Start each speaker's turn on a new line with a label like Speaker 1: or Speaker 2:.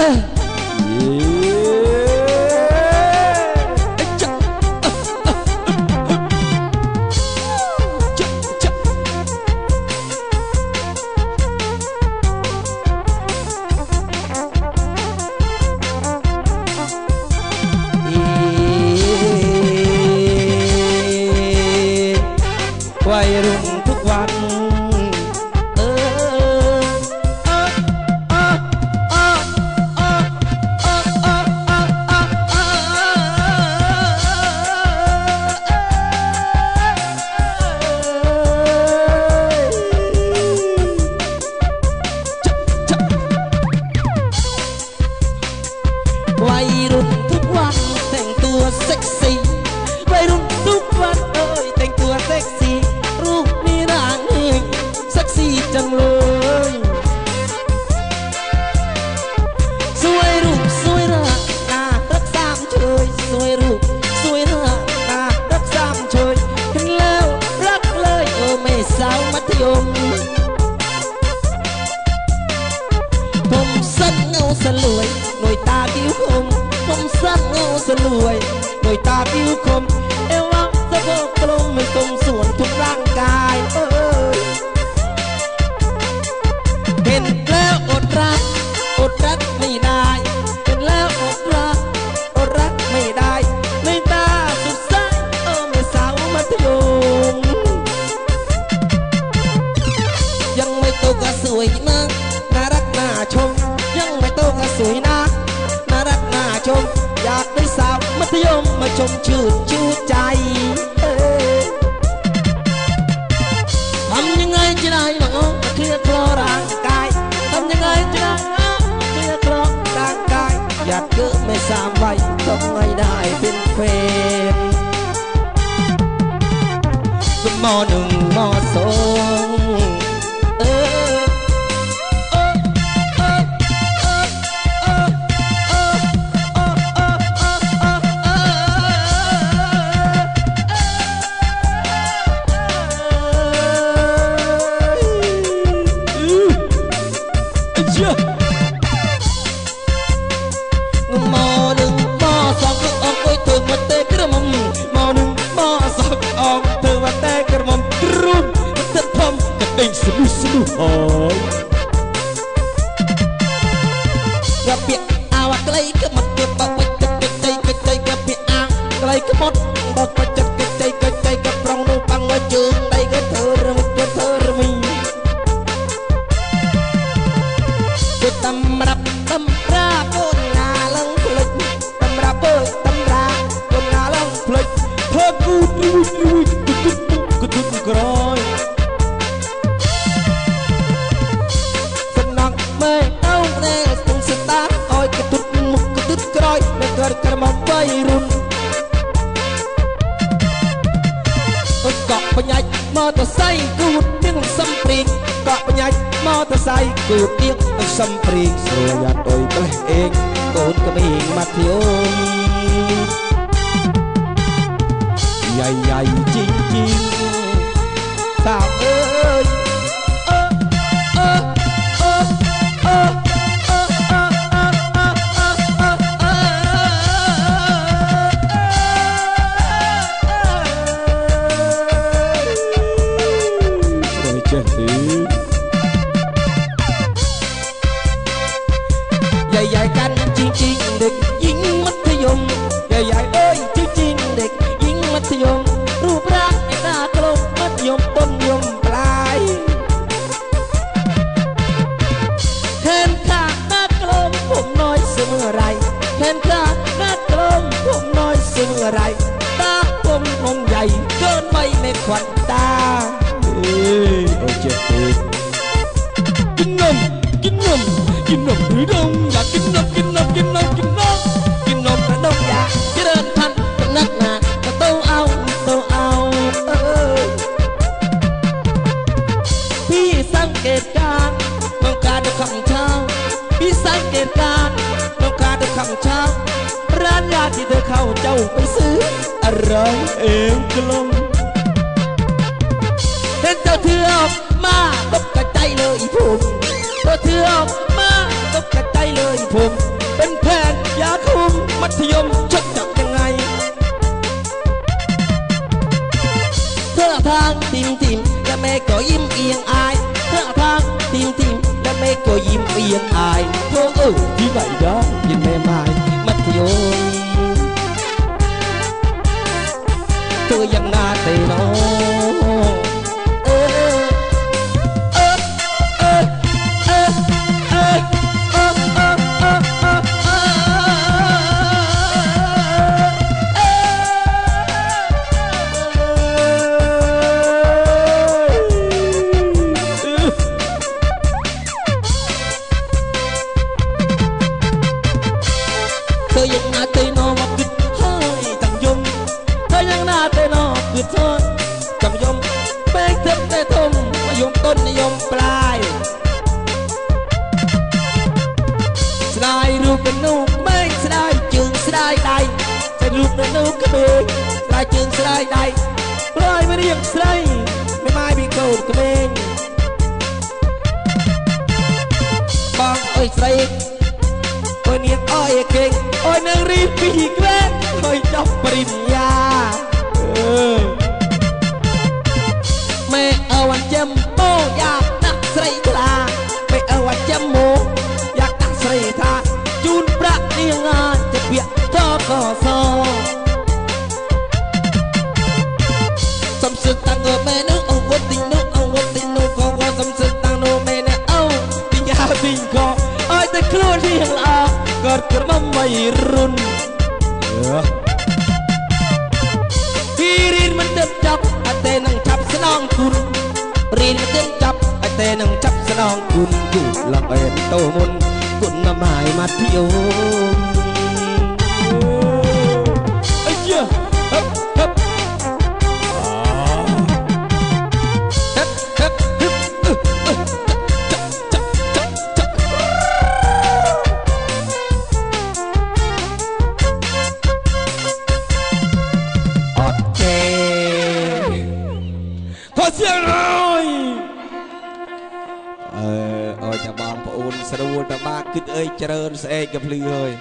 Speaker 1: Uh. จังเลย สวยรูปสวยร่างน่ารักสามเชยสวยรูปสวยร่างน่ารักสามเชยเห็นแล้วรักเลยเออไม่สาวมัธยม ผมสั้นเงาสลวย หน่วยตาคิ้วคม ผมสั้นเงาสลวย หน่วยตาคิ้วคม เอวังสะโพกกลมไม่ตรงส่วนทุกร่างก ก งไม่ได้เป็นแฟน ก็มอหนึ่ง ម៉ូតូសៃគូតទៀងលំសំព្រីងកក់បញ្ញាច់ម៉ូតូសៃគូតទៀងលំសំព្រីងស្រួលយ៉ាតុយប្លេះអេងកូនក្មេងមាត់ធៀវយ៉ាយ៉ាជីជី យាយយាយកាន់ជីងជីងដេកជីងមធយមយាយយាយអើយជីងជីងដេកជីងមធយមរូបរាងឯតាក្លោកមធយមពុនយមប្លាយហេនថាណាក្លោកពុំណយសឹងរៃហេនថាណាក្លោកពុំណយសឹងរៃតាពុំងងយាយកើនបីមេខ្វាត់តាអេអូចេះទេគិននំគិននំគិននំឬដង ข้างช้ำร้านยาที่เธอเข้าเจ้าไปซื้ออะไรเองกลงเห็นเจ้าเทือกมาตบกระใจเลยผมเจ้าเทือกมาตบกระใจเลยผม เป็นแพทย์ยาคุมมัธยมชกจับยังไงเธอทางติ่มติ่มและแม่ก็ยิ้มเอียงอาย tiếng tiếng đã mê cô im yên ai. Thôi ừ như vậy đó, nhìn mềm mại mắt thì ôi. Tôi vẫn na tì nói ស្រីដៃព្រោះវារៀងស្រីមិនម៉ាយពីកូនក្មេងបងអើយស្រីអើយនាងអើយគេងអើយនឹងរីពីក្រែអើយចប់ព្រីមយ៉ា รุ่นពីរៀនមិនទឹកចាប់អត់ទេនឹងចាប់ស្នងគុណរៀនមិនទឹកចាប់អត់ទេនឹងចាប់ស្នងគុណគូលំអែនតោមុនគុណណាមហើយមកធិយោ ជារួយអើអើតែបងប្អូនស្រួលតែបាគិតអើយច្រើនស្អែកកំភ្លឺហើយ